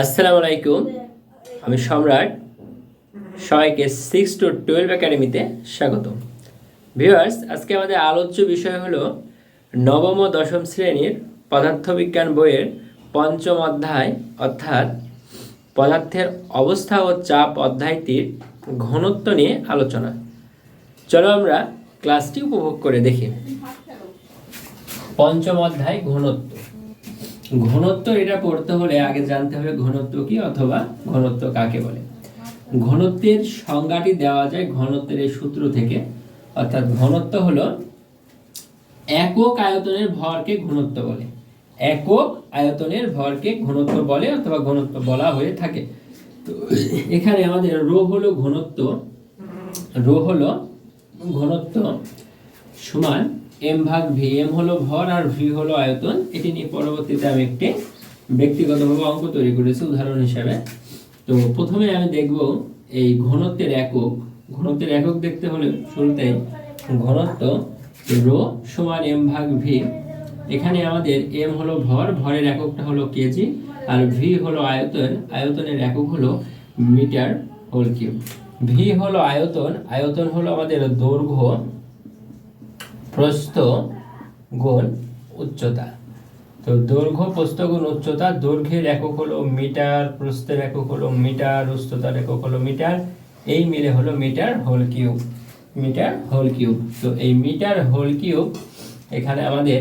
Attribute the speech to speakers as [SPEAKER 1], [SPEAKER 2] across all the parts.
[SPEAKER 1] আসসালামু আলাইকুম। আমি সম্রাট। সবাইকে সিক্স টু টুয়েলভ একাডেমিতে স্বাগত ভিউয়ার্স আজকে আমাদের আলোচ্য বিষয় হলো নবম ও দশম শ্রেণির পদার্থবিজ্ঞান বইয়ের পঞ্চম অধ্যায়, অর্থাৎ পদার্থের অবস্থা ও চাপ অধ্যায়টির ঘনত্ব নিয়ে আলোচনা। চলো আমরা ক্লাসটি উপভোগ করে দেখি। পঞ্চম অধ্যায়, ঘনত্ব। ঘনত্ব এটা পড়তে হলে আগে জানতে হবে ঘনত্ব কি অথবা ঘনত্ব কাকে বলে। ঘনত্বের সংজ্ঞাটি দেওয়া যায় ঘনত্বের এই সূত্র থেকে। অর্থাৎ ঘনত্ব হলো একক আয়তনের ভরকে ঘনত্ব বলে। একক আয়তনের ভরকে ঘনত্ব বলে অথবা ঘনত্ব বলা হয়ে থাকে। তো এখানে আমাদের রো হলো ঘনত্ব। রো হলো ঘনত্ব সমান এম ভাগ ভি এম হলো ভর আর ভি হলো আয়তন। এটি নিয়ে পরবর্তীতে আমি একটি ব্যক্তিগতভাবে অঙ্ক তৈরি করেছি, উদাহরণ হিসাবে। তো প্রথমে আমি দেখব এই ঘনত্বের একক। ঘনত্বের একক দেখতে হলে শুরুতে ঘনত্ব রো সমান এম ভাগ ভি এখানে আমাদের এম হলো ভর, ভরের এককটা হলো কেজি আর ভি হলো আয়তন। আয়তনের একক হলো মিটার হোল কিউব। ভি হলো আয়তন আয়তন হলো আমাদের দৈর্ঘ্য। প্রস্থ গুণ উচ্চতা। তো দৈর্ঘ্য, প্রস্থ গুণ উচ্চতা, দৈর্ঘ্যের একক হলো মিটার, প্রস্থের একক হলো মিটার, উচ্চতার একক হলো মিটার, এই মিলে হলো metre whole cube. Metre whole cube. তো এই মিটার হোল কিউব এখানে আমাদের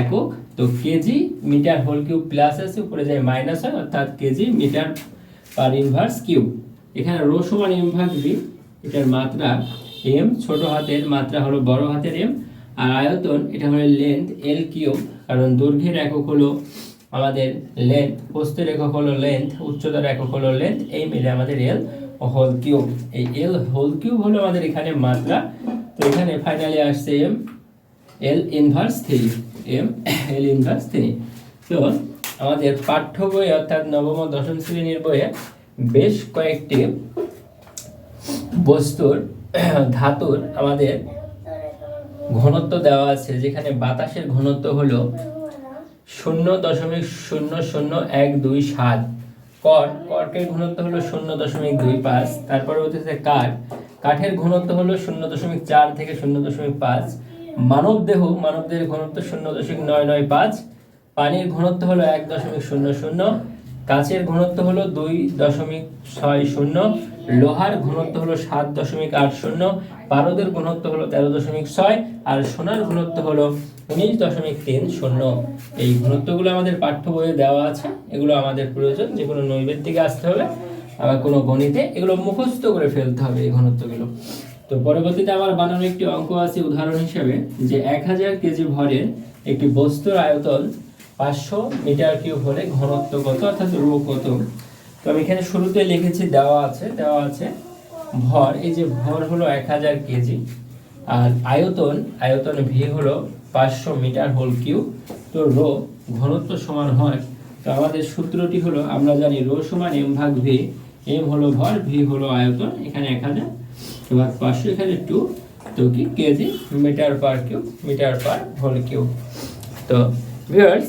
[SPEAKER 1] একক, তো KG metre whole cube plus আছে, উপরে যায় মাইনাস হয়, অর্থাৎ KG metre per inverse cube. এখানে রো সমান ভাগ ভি এটার মাত্রা এম ছোট হাতের মাত্রা হলো বড় হাতের এম আর আয়তন, এটা হলো লেন্থ এল কিউব কারণ দৈর্ঘ্যের একক হলো আমাদের লেন্থ প্রস্থের একক হলো লেন্থ উচ্চতার একক হলো লেন্থ এই মিলে আমাদের এল হোল কিউব এই এল হোল কিউব হলো আমাদের এখানে মাত্রা। তো এখানে ফাইনালি আসছে M L inverse three M L inverse three তো আমাদের পাঠ্য বই, অর্থাৎ নবম দশম শ্রেণির বইয়ে বেশ কয়েকটি বস্তুর, ধাতুর আমাদের ঘনত্ব দেওয়া আছে, যেখানে বাতাসের ঘনত্ব হলো শূন্য দশমিক শূন্য শূন্য এক দুই সাত। কট কর্কের ঘনত্ব হলো শূন্য দশমিক দুই পাঁচ, তারপরে হচ্ছে কাঠ কাঠের ঘনত্ব হলো শূন্য দশমিক চার থেকে শূন্য দশমিক পাঁচ। মানব দেহ, মানব দেহের ঘনত্ব শূন্য দশমিক নয় নয় পাঁচ। পানির ঘনত্ব হলো এক দশমিক শূন্য শূন্য। কাচের ঘনত্ব হলো দুই দশমিক ছয় শূন্য, লোহার ঘনত্ব হলো সাত দশমিক আট শূন্য, পারদের ঘনত্ব হলো তেরো দশমিক ছয়, আর সোনার ঘনত্ব হলো উনিশ দশমিক তিন শূন্য। এই ঘনত্বগুলো আমাদের পাঠ্য বইয়ে দেওয়া আছে, এগুলো আমাদের প্রয়োজন, যে কোনো নৈবেদ্যিকে আসতে হবে, আবার কোনো গণিতে এগুলো মুখস্থ করে ফেলতে হবে এই ঘনত্বগুলো। তো পরবর্তীতে আমার বানানো একটি অঙ্ক আছে উদাহরণ হিসেবে, যে এক হাজার কেজি ভরের একটি বস্তুর আয়তন পাঁচশো মিটার কিউব হলে ঘনত্ব কত, অর্থাৎ রো কত? তো আমি এখানে শুরুতে লিখেছি, দেওয়া আছে দেওয়া আছে ভর, এই যে ভর হলো এক হাজার কেজি, আর আয়তন আয়তন ভি হলো পাঁচশো মিটার হোল কিউব। তো রো, ঘনত্ব সমান হয়, তো আমাদের সূত্রটি হলো, আমরা জানি রো সমান এম ভাগ ভি এম হলো ভর ভি হলো আয়তন, এখানে এক হাজার, এবার পাঁচশো, এখানে টু তো কি? KG, metre per cube, metre per whole cube. তো ভিউয়ার্স